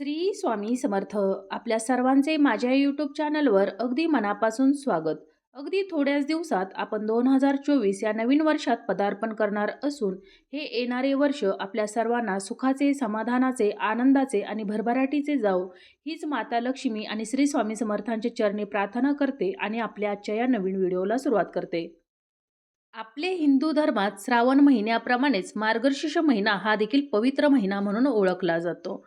श्री स्वामी समर्थ आपल्या सर्वांचे माझ्या यूट्यूब चॅनलवर अगदी मनापासून स्वागत. अगदी थोड्याच दिवसात आपण दोन हजार चोवीस या नवीन वर्षात पदार्पण करणार असून हे येणारे वर्ष आपल्या सर्वांना सुखाचे समाधानाचे आनंदाचे आणि भरभराटीचे जाऊ हीच माता लक्ष्मी आणि श्री स्वामी समर्थांचे चरणी प्रार्थना करते आणि आपल्या आजच्या या नवीन व्हिडिओला सुरुवात करते. आपले हिंदू धर्मात श्रावण महिन्याप्रमाणेच मार्गशीर्ष महिना हा देखील पवित्र महिना म्हणून ओळखला जातो.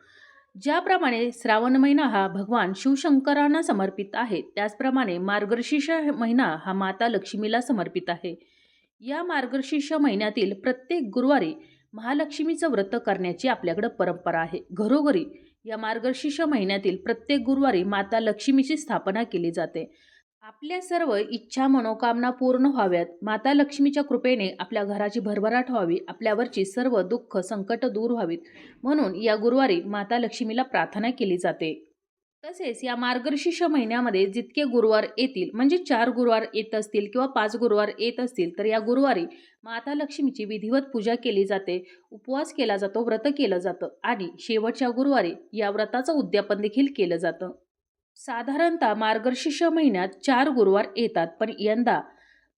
ज्याप्रमाणे श्रावण महिना हा भगवान शिवशंकरांना समर्पित आहे त्याचप्रमाणे मार्गशीर्ष महिना हा माता लक्ष्मीला समर्पित आहे. या मार्गशीर्ष महिन्यातील प्रत्येक गुरुवारी महालक्ष्मीचं व्रत करण्याची आपल्याकडं परंपरा आहे. घरोघरी या मार्गशीर्ष महिन्यातील प्रत्येक गुरुवारी माता लक्ष्मीची स्थापना केली जाते. आपल्या सर्व इच्छा मनोकामना पूर्ण व्हाव्यात. माता लक्ष्मीच्या कृपेने आपल्या घराची भरभराट व्हावी आपल्यावरची सर्व दुःख संकट दूर व्हावीत. म्हणून या गुरुवारी माता लक्ष्मीला प्रार्थना केली जाते. तसेच या मार्गशीर्ष महिन्यामध्ये जितके गुरुवार येतील म्हणजे चार गुरुवार येत असतील किंवा पाच गुरुवार येत असतील तर या गुरुवारी माता लक्ष्मीची विधिवत पूजा केली जाते. उपवास केला जातो व्रत केलं जातं आणि शेवटच्या गुरुवारी या व्रताचं उद्यापन देखील केलं जातं. साधारणतः मार्गशीर्ष महिन्यात चार गुरुवार येतात पण यंदा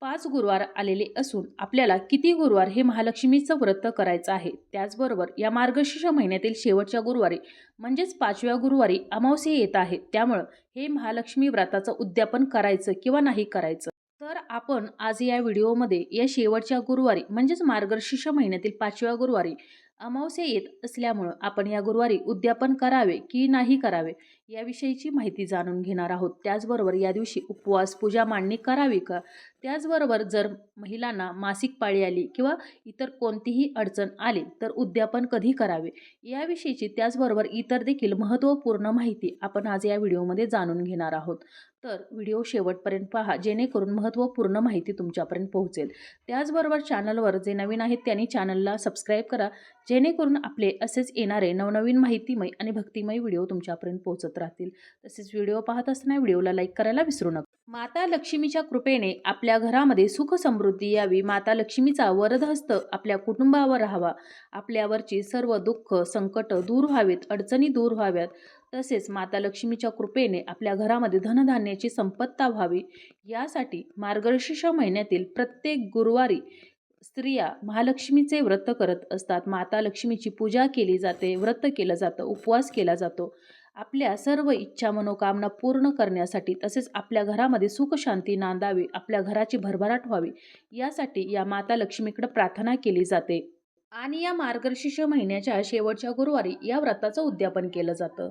पाच गुरुवार आलेले असून आपल्याला किती गुरुवार हे महालक्ष्मीचं व्रत करायचं आहे? त्याचबरोबर या मार्गशीर्ष महिन्यातील शेवटच्या गुरुवारी म्हणजेच पाचव्या गुरुवारी अमावस्या येत आहे त्यामुळं हे महालक्ष्मी व्रताचं उद्यापन करायचं किंवा नाही करायचं? तर आपण आज या व्हिडिओमध्ये या शेवटच्या गुरुवारी म्हणजेच मार्गशीर्ष महिन्यातील पाचव्या गुरुवारी अमावस्या येत असल्यामुळं आपण या गुरुवारी उद्यापन करावे की नाही करावे याविषयीची माहिती जाणून घेणार आहोत. त्याचबरोबर या दिवशी उपवास पूजा मांडणी करावी का? त्याचबरोबर जर महिलांना मासिक पाळी आली किंवा इतर कोणतीही अडचण आली तर उद्यापन कधी करावे? याविषयीची त्याचबरोबर इतर देखील महत्त्वपूर्ण माहिती आपण आज या व्हिडिओमध्ये जाणून घेणार आहोत. तर व्हिडिओ शेवटपर्यंत पहा जेणेकरून महत्त्वपूर्ण माहिती तुमच्यापर्यंत पोहोचेल. त्याचबरोबर चॅनलवर जे नवीन आहेत त्यांनी चॅनलला सबस्क्राईब करा जेणेकरून आपले असेच येणारे नवनवीन माहितीमय आणि भक्तिमय व्हिडिओ तुमच्यापर्यंत पोहोचत राहतील. तसेच व्हिडिओ पाहत असताना व्हिडिओला लाईक करायला विसरू नका. माता लक्ष्मीच्या कृपेने आपल्या आपल्या घरामध्ये सुख समृद्धी यावी. माता लक्ष्मीचा वरदहस्त आपल्या कुटुंबावर राहावा. आपल्यावरची सर्व दुःख संकट दूर व्हावेत अडचणी दूर व्हाव्यात. तसेच माता लक्ष्मीच्या कृपेने आपल्या घरामध्ये धनधान्याची संपत्ता व्हावी. यासाठी मार्गशीर्ष महिन्यातील प्रत्येक गुरुवारी स्त्रिया महालक्ष्मीचे व्रत करत असतात. माता लक्ष्मीची पूजा केली जाते व्रत केलं जातं उपवास केला जातो. आपल्या सर्व इच्छा मनोकामना पूर्ण करण्यासाठी तसेच आपल्या घरामध्ये सुख शांती नांदावी आपल्या घराची भरभराट व्हावी यासाठी या माता लक्ष्मीकडे प्रार्थना केली जाते. आणि या मार्गशीर्ष महिन्याच्या शेवटच्या गुरुवारी या व्रताचं उद्यापन केलं जातं.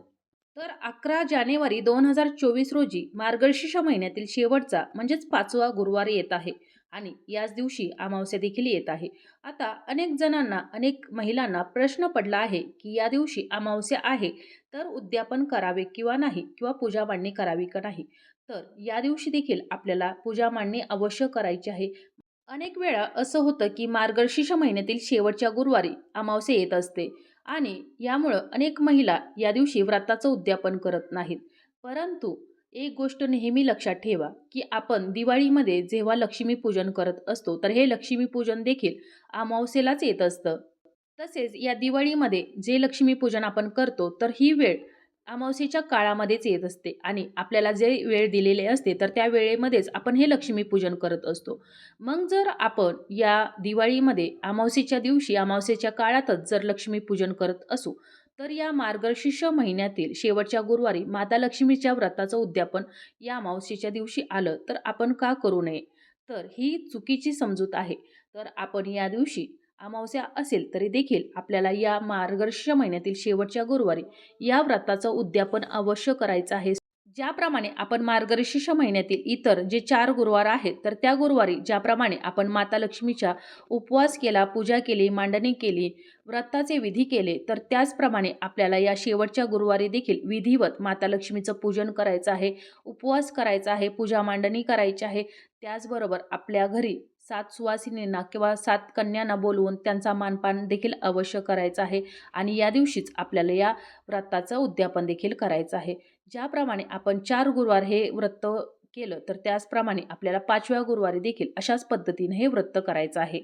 तर अकरा जानेवारी दोन हजार चोवीस रोजी मार्गशीर्ष महिन्यातील शेवटचा म्हणजेच पाचवा गुरुवार येत आहे. आणि याच दिवशी अमावस्या देखील येत आहे. आता अनेक जणांना अनेक महिलांना प्रश्न पडला आहे की या दिवशी अमावस्या आहे तर उद्यापन करावे किंवा नाही किंवा पूजा मांडणी करावी का नाही? तर या दिवशी देखील आपल्याला पूजा मांडणी अवश्य करायची आहे. अनेक वेळा असं होतं की मार्गशीर्ष महिन्यातील शेवटच्या गुरुवारी अमावस्या येत असते आणि यामुळं अनेक महिला या दिवशी व्रताचं उद्यापन करत नाहीत. परंतु एक गोष्ट नेहमी लक्षात ठेवा की आपण दिवाळीमध्ये जेव्हा लक्ष्मीपूजन करत असतो तर हे लक्ष्मीपूजन देखील अमावस्येलाच येत असतं. तसेच या दिवाळीमध्ये जे लक्ष्मीपूजन आपण करतो तर ही वेळ अमावस्येच्या काळामध्येच येत असते आणि आपल्याला जे वेळ दिलेले असते तर त्या वेळेमध्येच आपण हे लक्ष्मीपूजन करत असतो. मग जर आपण या दिवाळीमध्ये अमावस्येच्या दिवशी अमावस्येच्या काळातच जर लक्ष्मीपूजन करत असू तर या मार्गशीर्ष महिन्यातील शेवटच्या गुरुवारी माता लक्ष्मीच्या व्रताचं उद्यापन या अमावस्येच्या दिवशी आलं तर आपण का करू नये? तर ही चुकीची समजूत आहे. तर आपण या दिवशी अमावस्या असेल तरी देखील आपल्याला या मार्गशीर्ष महिन्यातील शेवटच्या गुरुवारी या व्रताचं उद्यापन अवश्य करायचं आहे. ज्याप्रमाणे आपण मार्गशीर्ष महिन्यातील इतर जे चार गुरुवार आहेत तर त्या गुरुवारी ज्याप्रमाणे आपण माता लक्ष्मीच्या उपवास केला पूजा केली मांडणी केली व्रताचे विधी केले तर त्याचप्रमाणे आपल्याला या शेवटच्या गुरुवारी देखील विधिवत माता लक्ष्मीचं पूजन करायचं आहे उपवास करायचा आहे पूजा मांडणी करायची आहे. त्याचबरोबर आपल्या घरी सात सुवासिनींना किंवा सात कन्यांना बोलवून त्यांचा मानपान देखील अवश्य करायचा आहे. आणि या दिवशीच आपल्याला या व्रताचं उद्यापन देखील करायचं आहे. ज्याप्रमाणे आपण चार गुरुवार हे व्रत केलं तर त्याचप्रमाणे आपल्याला पाचव्या गुरुवारी देखील अशाच पद्धतीने हे व्रत करायचं आहे.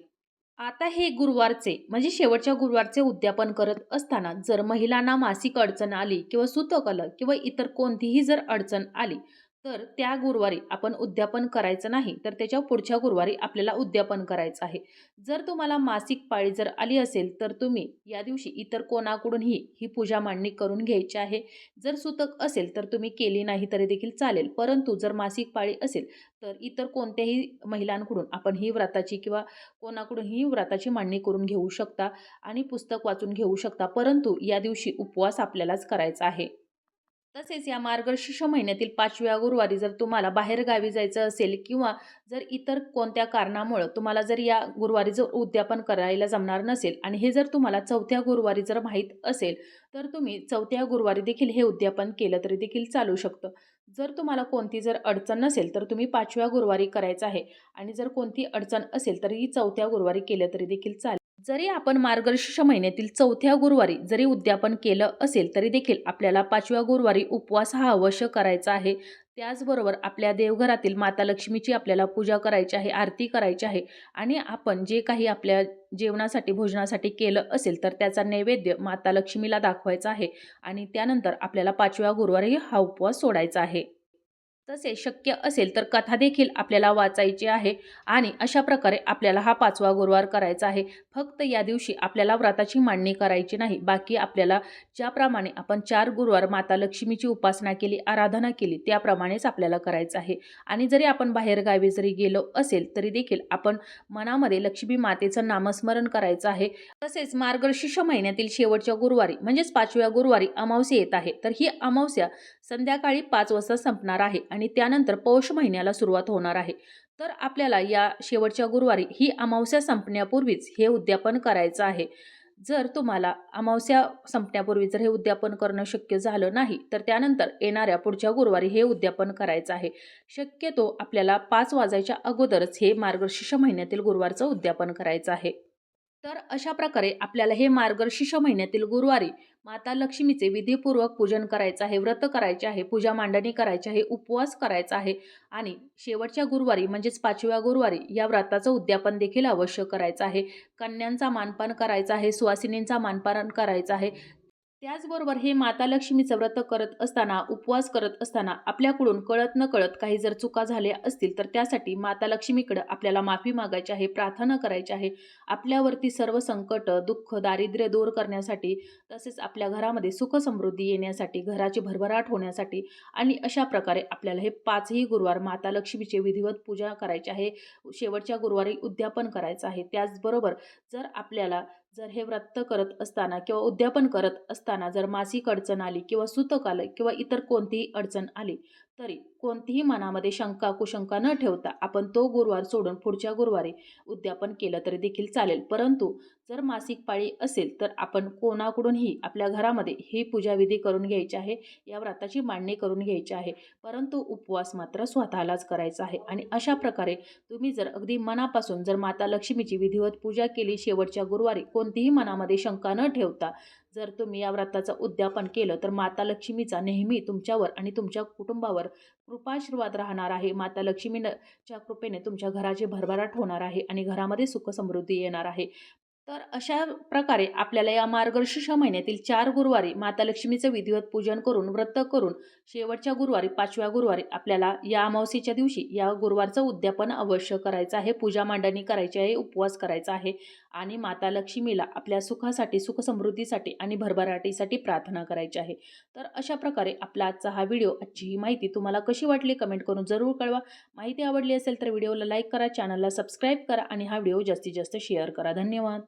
आता हे गुरुवारचे म्हणजे शेवटच्या गुरुवारचे उद्यापन करत असताना जर महिलांना मासिक अडचण आली किंवा सुतक किंवा इतर कोणतीही जर अडचण आली तर त्या गुरुवारी आपण उद्यापन करायचं नाही तर त्याच्या पुढच्या गुरुवारी आपल्याला उद्यापन करायचं आहे. जर तुम्हाला मासिक पाळी जर आली असेल तर तुम्ही या दिवशी इतर कोणाकडूनही ही पूजा मांडणी करून घ्यायची आहे. जर सुतक असेल तर तुम्ही केली नाही तरी देखील चालेल. परंतु जर मासिक पाळी असेल तर इतर कोणत्याही महिलांकडून आपण ही व्रताची किंवा कोणाकडूनही व्रताची मांडणी करून घेऊ शकता आणि पुस्तक वाचून घेऊ शकता. परंतु या दिवशी उपवास आपल्यालाच करायचा आहे. तसेच या मार्गशीर्ष महिन्यातील पाचव्या गुरुवारी जर तुम्हाला बाहेर गावी जायचं असेल किंवा जर इतर कोणत्या कारणामुळं तुम्हाला जर या गुरुवारी जर उद्यापन करायला जमणार नसेल आणि हे जर तुम्हाला चौथ्या गुरुवारी जर माहीत असेल तर तुम्ही चौथ्या गुरुवारी देखील हे उद्यापन केलं तरी देखील चालू शकतं. जर तुम्हाला कोणती जर अडचण नसेल तर तुम्ही पाचव्या गुरुवारी करायचं आहे आणि जर कोणती अडचण असेल तर ही चौथ्या गुरुवारी केलं तरी देखील चालेल. जरी आपण मार्गशीर्ष महिन्यातील चौथ्या गुरुवारी जरी उद्यापन केलं असेल तरी देखील आपल्याला पाचव्या गुरुवारी उपवास हा अवश्य करायचा आहे. त्याचबरोबर आपल्या देवघरातील माता लक्ष्मीची आपल्याला पूजा करायची आहे आरती करायची आहे आणि आपण जे काही आपल्या जेवणासाठी भोजनासाठी केलं असेल तर त्याचा नैवेद्य माता लक्ष्मीला दाखवायचा आहे आणि त्यानंतर आपल्याला पाचव्या गुरुवारी हा उपवास सोडायचा आहे. तसे शक्य असेल तर कथा देखील आपल्याला वाचायची आहे. आणि अशा प्रकारे आपल्याला हा पाचवा गुरुवार करायचा आहे. फक्त या दिवशी आपल्याला व्रताची मांडणी करायची नाही. बाकी आपल्याला ज्याप्रमाणे आपण चार गुरुवार माता लक्ष्मीची उपासना केली आराधना केली त्याप्रमाणेच आपल्याला करायचं आहे. आणि जरी आपण बाहेरगावी जरी गेलो असेल तरी देखील आपण मनामध्ये लक्ष्मी मातेचं नामस्मरण करायचं आहे. तसेच मार्गशीर्ष महिन्यातील शेवटच्या गुरुवारी म्हणजेच पाचव्या गुरुवारी अमावस्या येत आहे. तर ही अमावस्या संध्याकाळी पाच वाजता संपणार आहे. आणि त्यानंतर पौष महिन्याला सुरुवात होणार आहे. तर आपल्याला या शेवटच्या गुरुवारी ही अमावस्या संपण्यापूर्वीच हे उद्यापन करायचं आहे. जर तुम्हाला अमावस्या संपण्यापूर्वी जर हे उद्यापन करणं शक्य झालं नाही तर त्यानंतर येणाऱ्या पुढच्या गुरुवारी हे उद्यापन करायचं आहे. शक्यतो आपल्याला पाच वाजायच्या अगोदरच हे मार्गशीर्ष महिन्यातील गुरुवारचं उद्यापन करायचं आहे. तर अशा प्रकारे आपल्याला हे मार्गशीर्ष महिन्यातील गुरुवारी माता लक्ष्मीचे विधीपूर्वक पूजन करायचं आहे व्रत करायचे आहे पूजा मांडणी करायची आहे उपवास करायचा आहे आणि शेवटच्या गुरुवारी म्हणजेच पाचव्या गुरुवारी या व्रताचं उद्यापन देखील अवश्य करायचं आहे. कन्यांचा मानपान करायचा आहे सुवासिनींचा मानपान करायचं आहे त्याचबरोबर हे माता लक्ष्मीचं व्रत करत असताना उपवास करत असताना आपल्याकडून कळत न कळत काही जर चुका झाल्या असतील तर त्यासाठी माता लक्ष्मीकडं आपल्याला माफी मागायची आहे प्रार्थना करायची आहे. आपल्यावरती सर्व संकट दुःख दारिद्र्य दूर करण्यासाठी तसेच आपल्या घरामध्ये सुख समृद्धी येण्यासाठी घराची भरभराट होण्यासाठी आणि अशा प्रकारे आपल्याला हे पाचही गुरुवार माता लक्ष्मीचे विधिवत पूजा करायची आहे. शेवटच्या गुरुवारी उद्यापन करायचं आहे. त्याचबरोबर जर आपल्याला जर हे व्रत करत असताना किंवा उद्यापन करत असताना जर मासिक अडचण आली किंवा सुतक आलं किंवा इतर कोणतीही अडचण आली तरी कोणतीही मनामध्ये शंका कुशंका न ठेवता आपण तो गुरुवार सोडून पुढच्या गुरुवारी उद्यापन केलं तरी देखील चालेल. परंतु जर मासिक पाळी असेल तर आपण कोणाकडूनही आपल्या घरामध्ये ही पूजाविधी करून घ्यायची आहे या व्रताची मांडणी करून घ्यायची आहे परंतु उपवास मात्र स्वतःलाच करायचा आहे. आणि अशा प्रकारे तुम्ही जर अगदी मनापासून जर माता लक्ष्मीची विधिवत पूजा केली शेवटच्या गुरुवारी कोणतीही मनामध्ये शंका न ठेवता जर तुम्ही या व्रताचं उद्यापन केलं तर माता लक्ष्मीचा नेहमी तुमच्यावर आणि तुमच्या कुटुंबावर कृपाशीर्वाद राहणार आहे. माता लक्ष्मीच्या कृपेने तुमच्या घराचे भरभराट होणार आहे आणि घरामध्ये सुख समृद्धी येणार आहे. तर अशा प्रकारे आपल्याला या मार्गशीर्ष महिन्यातील चार गुरुवारी माता लक्ष्मीचं विधिवत पूजन करून व्रत करून शेवटच्या गुरुवारी पाचव्या गुरुवारी आपल्याला या अमावस्येच्या दिवशी या गुरुवारचं उद्यापन अवश्य करायचं आहे. पूजा मांडणी करायची आहे उपवास करायचा आहे आणि माता लक्ष्मीला आपल्या सुखासाठी सुख समृद्धीसाठी आणि भरभराटीसाठी प्रार्थना करायची आहे. तर अशा प्रकारे आपला आजचा हा व्हिडिओ आजची ही माहिती तुम्हाला कशी वाटली कमेंट करून जरूर कळवा. माहिती आवडली असेल तर व्हिडिओला लाईक करा चॅनलला सबस्क्राईब करा आणि हा व्हिडिओ जास्तीत जास्त शेअर करा. धन्यवाद.